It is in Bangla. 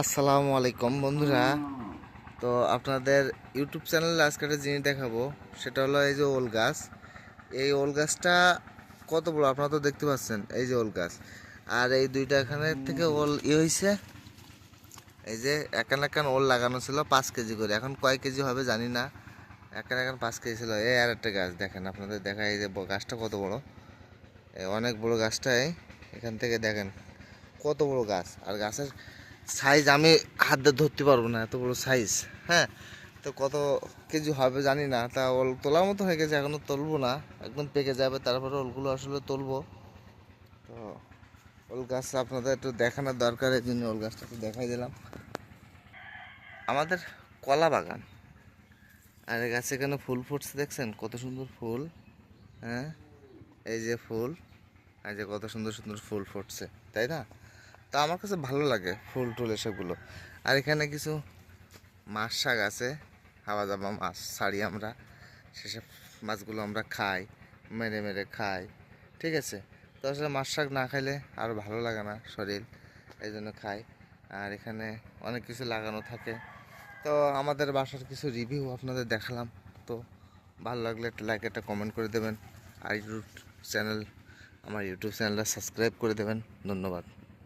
আসসালামু আলাইকুম, বন্ধুরা। তো আপনাদের ইউটিউব চ্যানেলে আজকে একটা জিনিস দেখাবো। সেটা হলো এই যে ওল গাছ। এই ওল গাছটা কত বড়? আপনারা তো দেখতে পাচ্ছেন, এই যে ওল গাছ। আর এই দুইটা এখানে থেকে ওল ইয়ে হয়েছে এই যে একান একান ওল লাগানো ছিল, পাঁচ কেজি করে। এখন কয় কেজি হবে জানি না। একান একান পাঁচ কেজি ছিল। এই আর একটা গাছ দেখেন, আপনাদের দেখা এই যে গাছটা কত বড়। অনেক বড় গাছটাই এখান থেকে দেখেন কত বড় গাছ। আর গাছের সাইজ আমি হাত দিয়ে ধরতে পারব না, এত বড় সাইজ হ্যাঁ? তো কত কেজি হবে জানি না, তা ওল তোলার মতো হয়ে গেছে এখনও তুলবো না, একদম পেকে যাবে, তারপরে ওলগুলো আসলে তুলবো। তো ওল গাছ আপনাদের একটু দেখানোর দরকার, এই জন্য ওল গাছটা একটু দেখাই দিলাম। আমাদের কলা বাগান, আর গাছে এখানে ফুল ফুটছে, দেখছেন? কত সুন্দর ফুল হ্যাঁ? এই যে ফুল আর যে কত সুন্দর সুন্দর ফুল ফুটছে, তাই না? তো আমার কাছে ভালো লাগে ফুল টুল এসবগুলো। আর এখানে কিছু মাছ শাক আছে, হাওয়া জামা মাছ ছাড়ি আমরা, সেসব মাছগুলো আমরা খাই, মেরে মেরে খাই, ঠিক আছে? তো আসলে মাছ শাক না খাইলে আরও ভালো লাগে না শরীর এই জন্য খাই। আর এখানে অনেক কিছু লাগানো থাকে। তো আমাদের বাসার কিছু রিভিউ আপনাদের দেখালাম, তো ভালো লাগলে একটা লাইক একটা কমেন্ট করে দেবেন। আর ইউটিউব চ্যানেল আমার ইউটিউব চ্যানেলটা সাবস্ক্রাইব করে দেবেন। ধন্যবাদ।